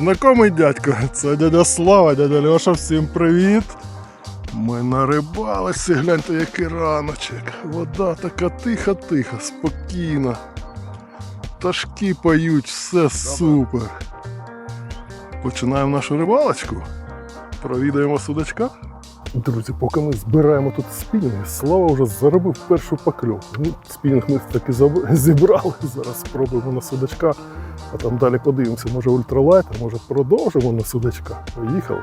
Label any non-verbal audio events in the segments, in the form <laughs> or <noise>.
Знакомий дядько, це дядя Слава, дядя Льоша, всім привіт. Ми на рибалці, гляньте, який раночок. Вода така тиха-тиха, спокійна. Пташки поють, все супер. Починаємо нашу рибалочку. Провідаємо судачка. Друзі, поки ми збираємо тут спінінги, Слава вже заробив першу покльовку. Ну, спінінг ми таки <laughs> зібрали. Зараз спробуємо на судачка, а там далі подивимося, може ультралайт, а може продовжимо на судачка. Поїхали.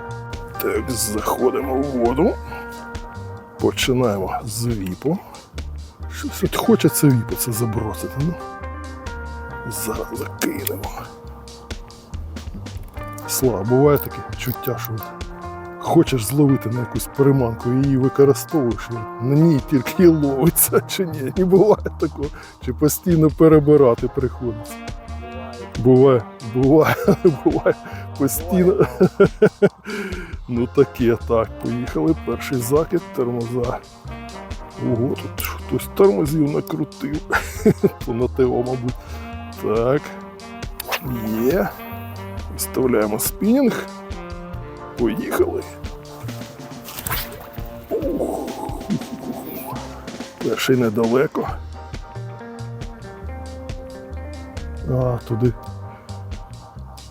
Так, заходимо в воду. Починаємо з віпу. Щось от хочеться віпу це забросити. Ну, зараз закинемо. Слава, буває таке чуття, що хочеш зловити на якусь приманку і її використовуєш, на ній тільки ловиться, чи ні? Не буває такого. Чи постійно перебирати приходиться. Буває, буває, <laughs> буває постійно. <laughs> Ну таке, так, поїхали. Перший закид, тормоза. Ого, тут хтось тормозів накрутив. <laughs> То на ТО, мабуть. Так. Є. Вставляємо спінінг. Поїхали. Перший недалеко. А, туди.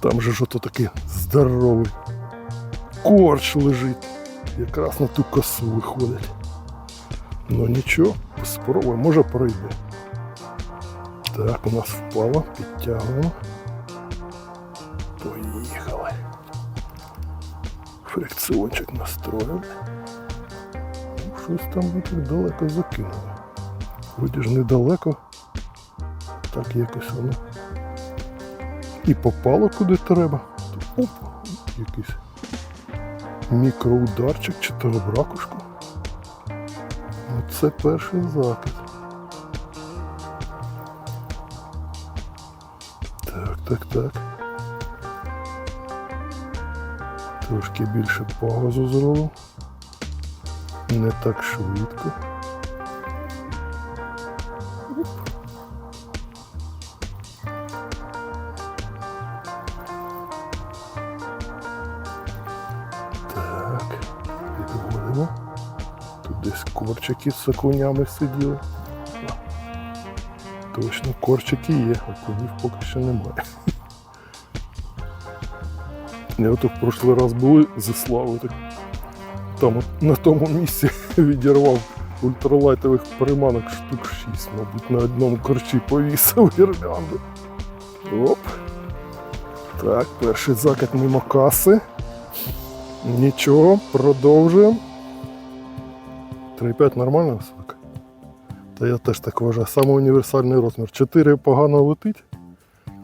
Там же що то такий здоровий. Корч лежить. Якраз на ту косу виходить. Ну нічого, спробуємо, може пройде. Так, у нас впало, підтягуємо. Поїхали. Фрикціончик настроїв. Ну, Щось там ми так далеко закинули. Вроді ж недалеко. Так якось воно. І попало куди треба. то Оп, якийсь мікроударчик чи то об ракушку. Оце перший закид. Так, так, так. Трошки більше паузу зробив. Не так швидко. Десь корчики з окунями сиділи. Точно, корчики є, окунів поки що немає. Я от в прошлий раз були зі Славою, так там от на тому місці <laughs> відірвав ультралайтових приманок штук 6, мабуть, на одному корчі повісив гірлянду. Оп. Так, перший закид мимо каси. Нічого, продовжуємо. 3,5 нормальна висока? Та я теж так вважаю. Саме універсальний розмір. 4 погано летить,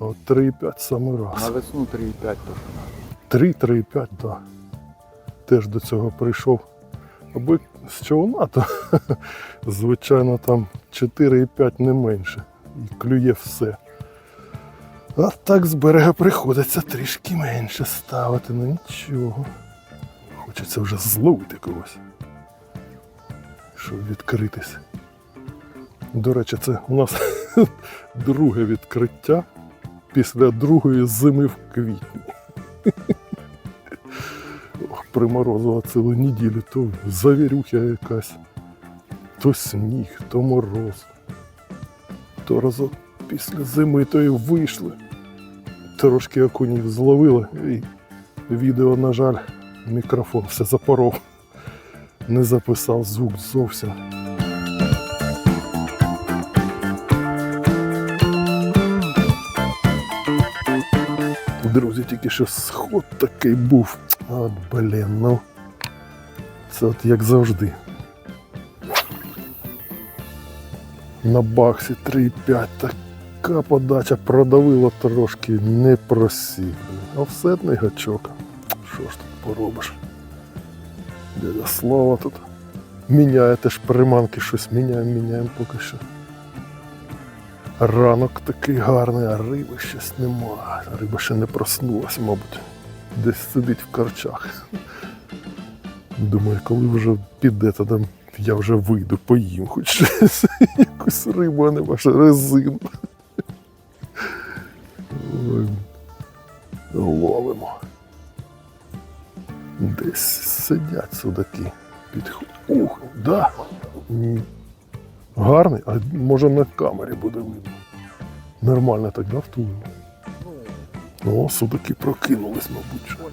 а от 3,5 саме раз. На весну 3,5 то. 3, 3,5, так. Да. Теж до цього прийшов. Аби з човна, то <laughs> звичайно там 4,5 не менше. І клює все. А так з берега приходиться трішки менше ставити, ну нічого. Хочеться вже зловити когось. Щоб відкритись. До речі, це у нас <laughs> друге відкриття після другої зими в квітні. Ох, приморозила цілу неділю, то завірюхя якась, то сніг, то мороз. То разок після зими то і вийшли. Трошки окунів зловили і відео, на жаль, мікрофон все запоров. Не записав звук зовсім. Друзі, тільки що сход такий був. От, блін, ну. Це от як завжди. На баксі 3,5 така подача продавила трошки, не просів. Офсетний гачок. Що ж тут поробиш? Дядя Слава тут міняє теж приманки, щось міняємо, міняємо поки що. Ранок такий гарний, а риби щось немає. Риба ще не проснулась, мабуть. Десь сидить в корчах. Думаю, коли вже піде, то там я вже вийду, поїм хоч щось, <laughs> якусь рибу, а не вашу резину. Ловимо. Десь сидять судаки. Під... Ух, да. Гарний, а може на камері буде видно. Нормально так, да, втулимо? О, судаки прокинулись, мабуть.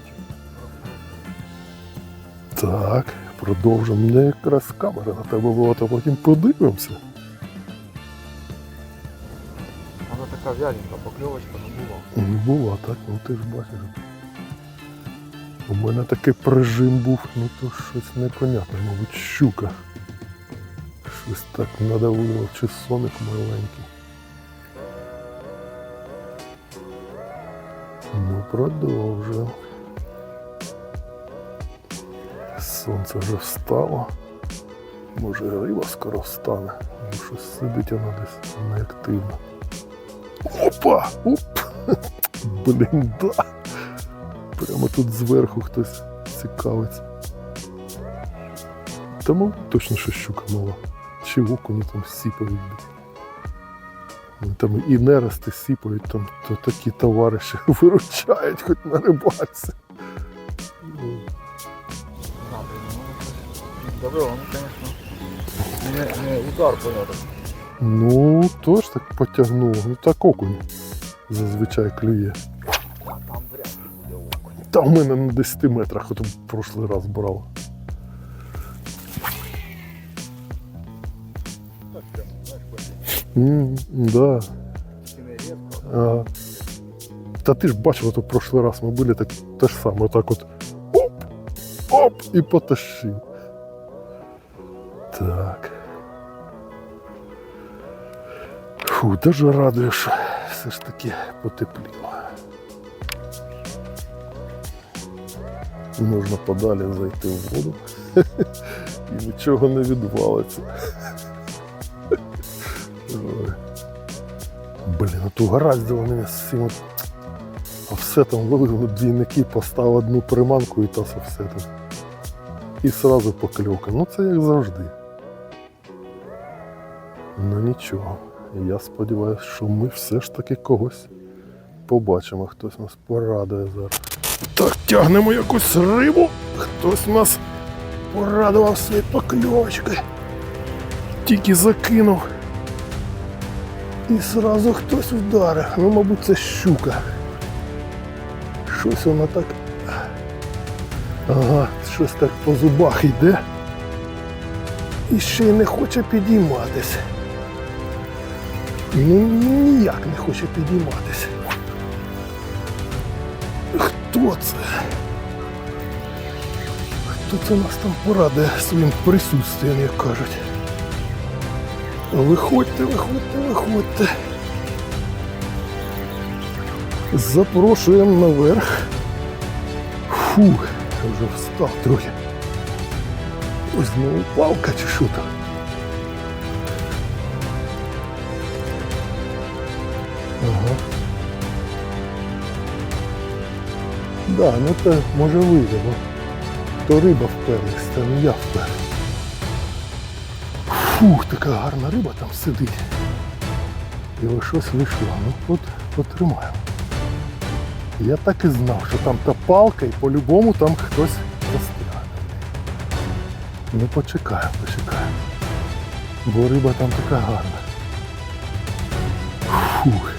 Так, продовжимо. Мені якраз камера на тебе була, то потім подивимося. Вона така вяленька, покльовочка не була. Не було, так, ну ти ж бачиш. У мене такий прижим був, ну то щось непонятне, мабуть, щука. Щось так надавило, чи соник маленький. Ну, продовжуємо. Сонце вже встало. Може риба скоро встане. Ну, щось сидить вона десь неактивно. Опа! Оп! <laughs> Блін, да. Прямо тут зверху хтось цікавиться. Мабуть точно що щука мала. Чи окуні там сіпають. Там і нерости сіпають, там то такі товариші <laughs> виручають хоч на рибальці. Добре, ну, конечно. Не, удар понятно. Ну, тож так потягнуло. Ну так окунь зазвичай клює. Та в мене на 10 метрах, от в прошлий раз брав. М, да. А, та ти ж бачив, от в прошлый раз ми були так те ж саме, отак от оп, оп, і потащив. Так. Фу, даже радує, що все ж таки потепліло. Можна подалі зайти в воду <laughs> і нічого не відвалиться. Блін, от угораздило мене з цим. А там ловив двійники, поставив одну приманку і та все там. І сразу покльовка. Ну це як завжди. Ну нічого. Я сподіваюся, що ми все ж таки когось побачимо. Хтось нас порадує зараз. Так, тягнемо якусь рибу. Хтось нас порадував своєю покльовочкою. Тільки закинув. І зразу хтось вдарив. Ну, мабуть, це щука. Щось воно так. Ага, щось так по зубах йде. І ще й не хоче підійматися. Ну ніяк не хоче підійматися. Хто це? Хто це нас там порадує своїм присутствием, як кажуть? Виходьте, виходьте, виходьте. Запрошуємо наверх. Фу, вже встав трохи. Ось знову палка чи що там. Ага. Да, ну то може вийде, бо то риба впевненість, та не я впевнений. Фух, така гарна риба там сидить. І ось щось вийшло. Ну от потримаємо. Я так і знав, що там та палка і по-любому там хтось застрягне. Ну почекаємо, почекаємо. Бо риба там така гарна. Фух.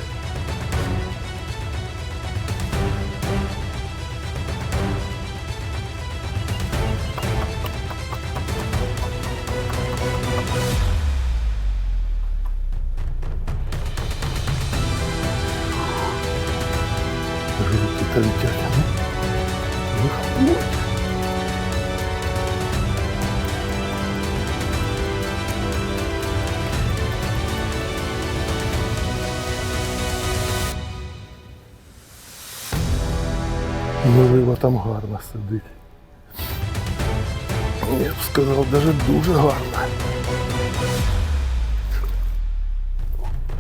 Сидить. Я б сказав, навіть дуже гарно.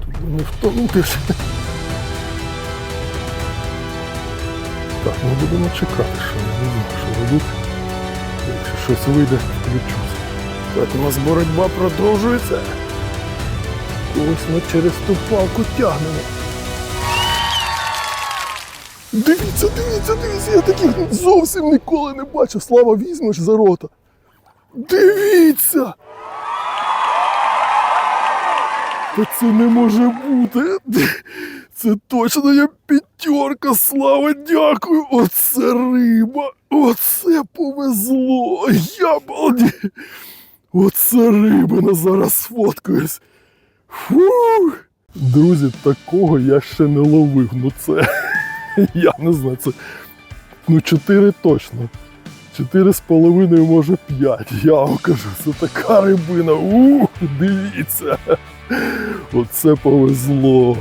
Тут не втонутися. Так, ми будемо чекати, що не знаю, що робити. Якщо щось вийде, включусь. Так, у нас боротьба продовжується. Ось ми через ту палку тягнемо. Дивіться, дивіться, дивіться, я таких зовсім ніколи не бачив. Слава, візьмеш за рота. Дивіться! Та це не може бути. Це точно я п'ятерка, слава, дякую. Оце риба. Оце повезло. Я балді. Оце рибина зараз сфоткаюсь. Фу. Друзі, такого я ще не ловив. Ну це. <laughs> Я не знаю, це. Ну, чотири точно. Чотири з половиною, може п'ять. Я вам кажу, це така рибина. Ух, дивіться. Оце повезло.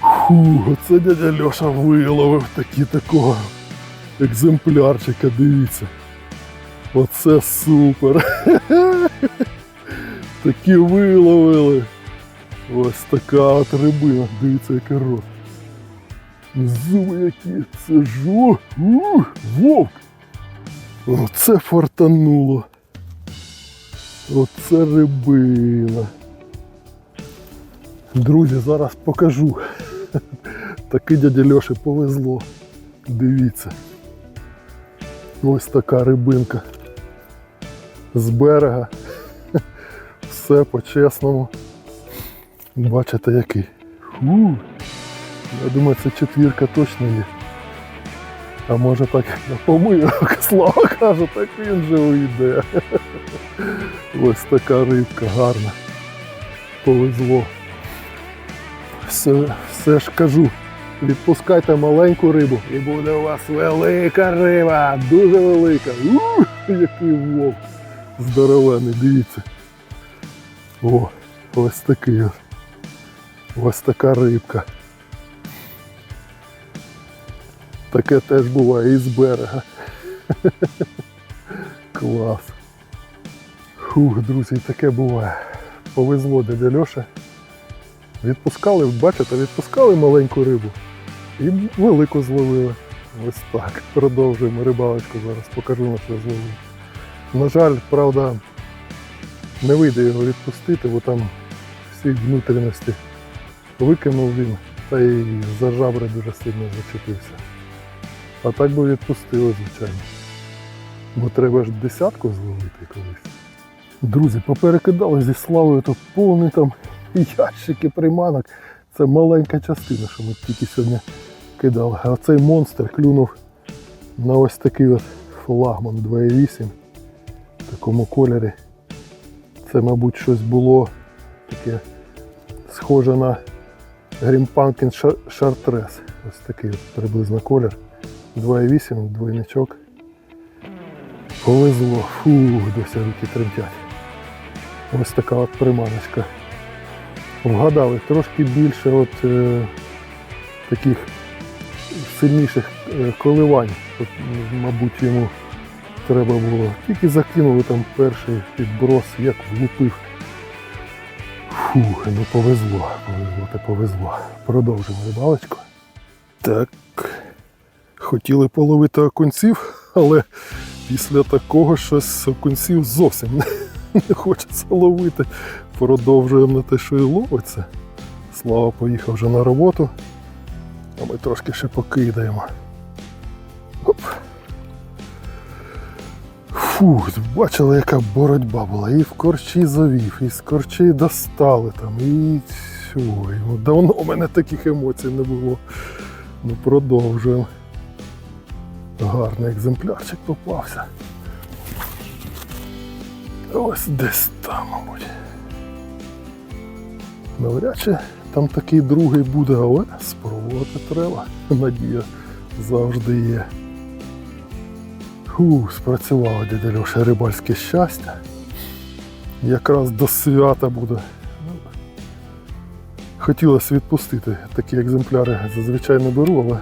Фу, оце дядя Льоша виловив такі такого екземплярчика, дивіться. Оце супер. <laughs> Такі виловили. Ось така от рибина. Дивіться, який рот. Це жо. Ух, вовк. Оце фартануло. Оце рибина. Друзі, зараз покажу. <laughs> Таки дяді Льоші повезло. Дивіться. Ось така рибинка. З берега. <laughs> Все по-чесному. Бачите який. Фу. Я думаю, це четвірка точно є. А може так помилок <laughs> Слава каже, так він же уйде. <laughs> Ось така рибка гарна. Повезло. Все, все ж кажу. Відпускайте маленьку рибу і буде у вас велика риба, дуже велика. Ух, який вовк. Здоровений, дивіться. О, ось такий. Ось така рибка. Таке теж буває і з берега. <laughs> Клас. Фух, друзі, таке буває. Повезло дядя Льоша. Відпускали, бачите, відпускали маленьку рибу і велику зловили. Ось так. Продовжуємо рибалочку зараз, покажу на що зловив. На жаль, правда, не вийде його відпустити, бо там всі внутрішності викинув він та й за жабри дуже сильно зачепився. А так би відпустили, звичайно. Бо треба ж десятку зловити колись. Друзі, поперекидали зі славою то повні там ящики приманок. Це маленька частина, що ми тільки сьогодні кидали. А цей монстр клюнув на ось такий от флагман 2.8 в такому кольорі. Це, мабуть, щось було таке схоже на Char- Chartres. Ось такий от приблизно колір. 2.8, двойничок. Повезло. Фух, досі руки тремтять. Ось така от приманочка. Вгадали, трошки більше от, е, таких сильніших е, коливань. От, мабуть, йому треба було. Тільки закинули там перший підброс, як влупив. Фух, ну повезло, повезло, та повезло. Продовжимо рибалочку. Так. Хотіли половити окунців, але після такого щось окунців зовсім не, не хочеться ловити. Продовжуємо на те, що і ловиться. Слава поїхав вже на роботу, а ми трошки ще покидаємо. Оп. Фух, бачили, яка боротьба була. І в корчі завів, і з корчі достали там, і ой, давно у мене таких емоцій не було. Ну продовжуємо. Гарний екземплярчик попався. Ось десь там, мабуть. Навряд чи там такий другий буде, але спробувати треба. Надія завжди є. Фу, спрацювало дядя Льоша рибальське щастя. Якраз до свята буде. Хотілося відпустити такі екземпляри зазвичай не беру, але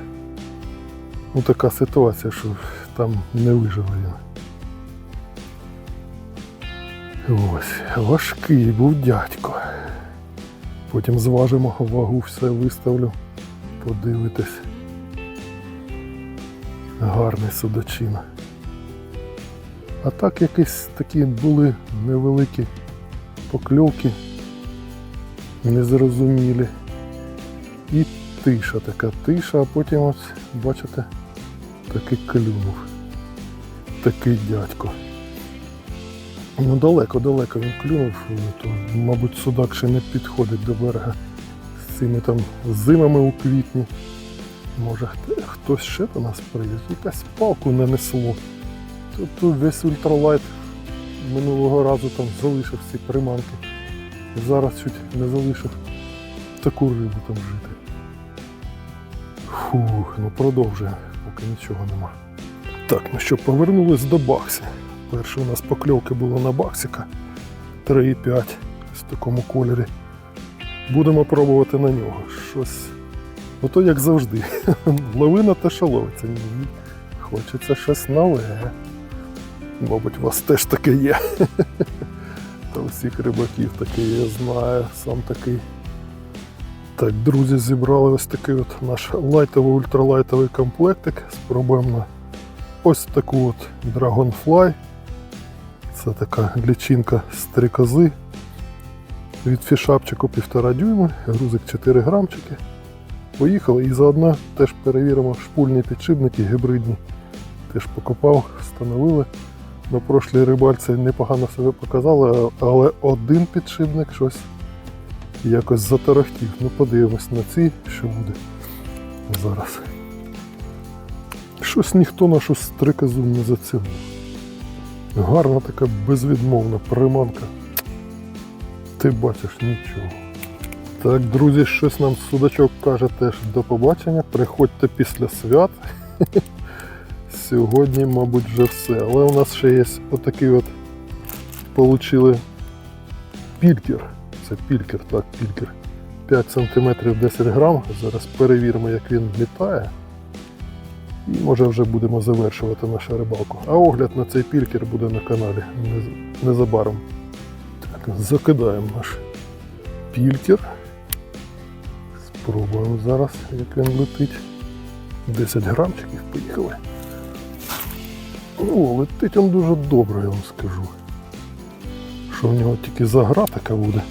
ну, така ситуація, що там не вижив він. Ось, важкий був дядько. Потім зважимо вагу, все виставлю, подивитись. Гарний судочина. А так якісь такі були невеликі покльовки, незрозумілі. І тиша, така тиша, а потім ось, бачите, такий клюнув. Такий дядько. Ну далеко-далеко він клюнув, то, мабуть, судак ще не підходить до берега з цими там зимами у квітні. Може хтось ще до нас прийде, якась палку нанесло. Тут, тут весь ультралайт минулого разу там залишив ці приманки. Зараз чуть не залишив таку рибу там жити. Фух, ну продовжує, поки нічого нема. Так, ну що, повернулись до Баксі. Перше у нас покльовки було на Баксіка 3,5 в такому кольорі. Будемо пробувати на нього. Щось. Ото як завжди. <laughs> Лавина та шаловиця. Ні. Хочеться щось нове. Мабуть, у вас теж таке є. <laughs> Та всіх рибаків таке є, знаю, сам такий. Так, друзі, зібрали ось такий от наш лайтовий ультралайтовий комплектик. Спробуємо на ось таку от Dragonfly. Це така лічинка стрікози. Від фішапчику 1,5 дюйма, грузик 4 грамчики. Поїхали і заодно теж перевіримо шпульні підшипники гібридні. Теж покопав, встановили. На прошлій рибальці непогано себе показали, але один підшипник щось якось затарахтів. Ну подивимось на ці, що буде зараз. Щось ніхто нашу стрикозу не зацінив. Гарна така безвідмовна приманка. Ти бачиш нічого. Так, друзі, щось нам судачок каже теж до побачення. Приходьте після свят. <laughs> Сьогодні, мабуть, вже все. Але у нас ще є отакий от получили пількер. Це пількер, так, пількер. 5 см 10 грам. Зараз перевіримо, як він літає. І може вже будемо завершувати нашу рибалку. А огляд на цей пількер буде на каналі незабаром. Так, закидаємо наш пількер. Спробуємо зараз, як він летить. 10 грамчиків, поїхали. О, летить він дуже добре, я вам скажу. Що в нього тільки загра така буде.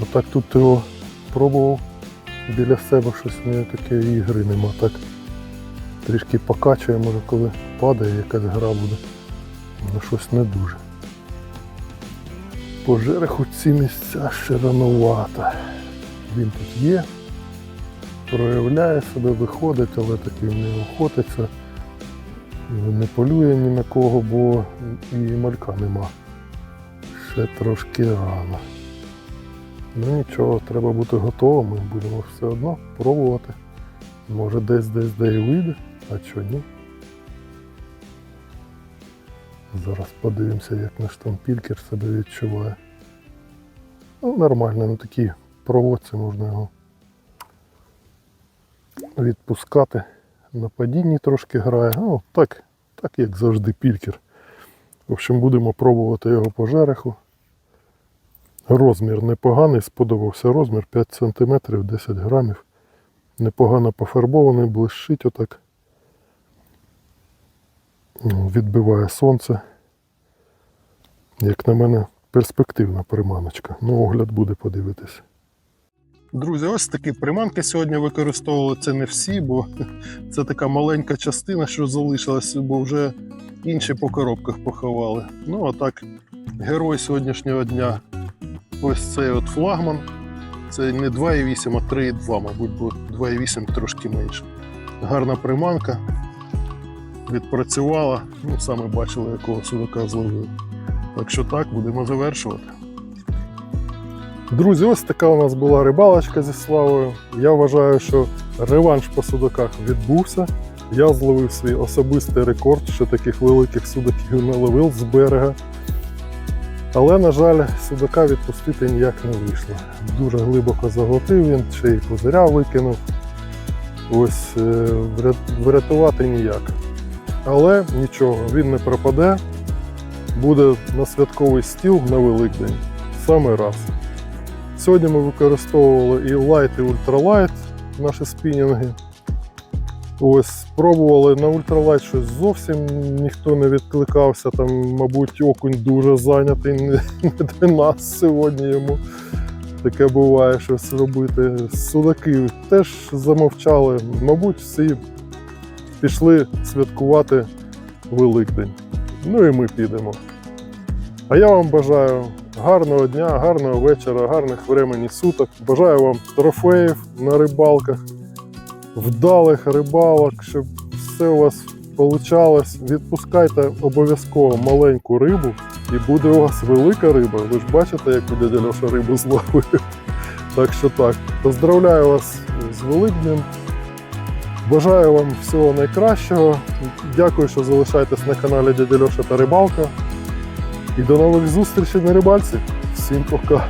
Бо так тут його пробував біля себе щось в нього такої ігри нема. Так трішки покачує, може коли падає якась гра буде. Ну щось не дуже. По жереху ці місця ще ранувато. Він тут є, проявляє себе, виходить, але таки не охотиться. Не полює ні на кого, бо і малька нема. Ще трошки рано. Ну нічого, треба бути готовими, будемо все одно пробувати. Може десь десь де і вийде, а чого ні. Зараз подивимося, як наш там пількер себе відчуває. Ну, нормально, на такій проводці можна його відпускати. На падінні трошки грає. Ну, так, так як завжди пількер. В общем, будемо пробувати його по жереху. Розмір непоганий, сподобався розмір 5 см 10 грамів. Непогано пофарбований, блищить отак. Ну, Відбиває сонце. Як на мене, перспективна приманочка. Ну, огляд буде подивитись. Друзі, ось такі приманки сьогодні використовували. Це не всі, бо <laughs> це така маленька частина, що залишилась, бо вже інші по коробках поховали. Ну, а так, герой сьогоднішнього дня ось цей от флагман. Це не 2,8, а 3,2, мабуть, бо 2,8 трошки менше. Гарна приманка. Відпрацювала. Ну, саме бачили, якого судака зловив. Так що так, будемо завершувати. Друзі, ось така у нас була рибалочка зі Славою. Я вважаю, що реванш по судаках відбувся. Я зловив свій особистий рекорд, що таких великих судаків не ловив з берега. Але, на жаль, судака відпустити ніяк не вийшло. Дуже глибоко заглотив він, ще й козиря викинув. Ось е, врятувати ніяк. Але нічого, він не пропаде. Буде на святковий стіл на Великдень. Саме раз. Сьогодні ми використовували і лайт, і ультралайт наші спінінги. Ось спробували на ультралайт щось зовсім ніхто не відкликався. Там, мабуть, окунь дуже зайнятий не, до нас сьогодні йому. таке буває щось робити. Судаки теж замовчали. Мабуть, всі пішли святкувати Великдень. Ну і ми підемо. А я вам бажаю гарного дня, гарного вечора, гарних времені суток. Бажаю вам трофеїв на рибалках, вдалих рибалок, щоб все у вас получалось. Відпускайте обов'язково маленьку рибу, і буде у вас велика риба. Ви ж бачите, як дядя Льоша рибу зловив. Так що так, поздравляю вас з Великднем. Бажаю вам всього найкращого. Дякую, що залишаєтесь на каналі Дядя Льоша та Рибалка. І до нових зустрічей на рибальці. Всім пока!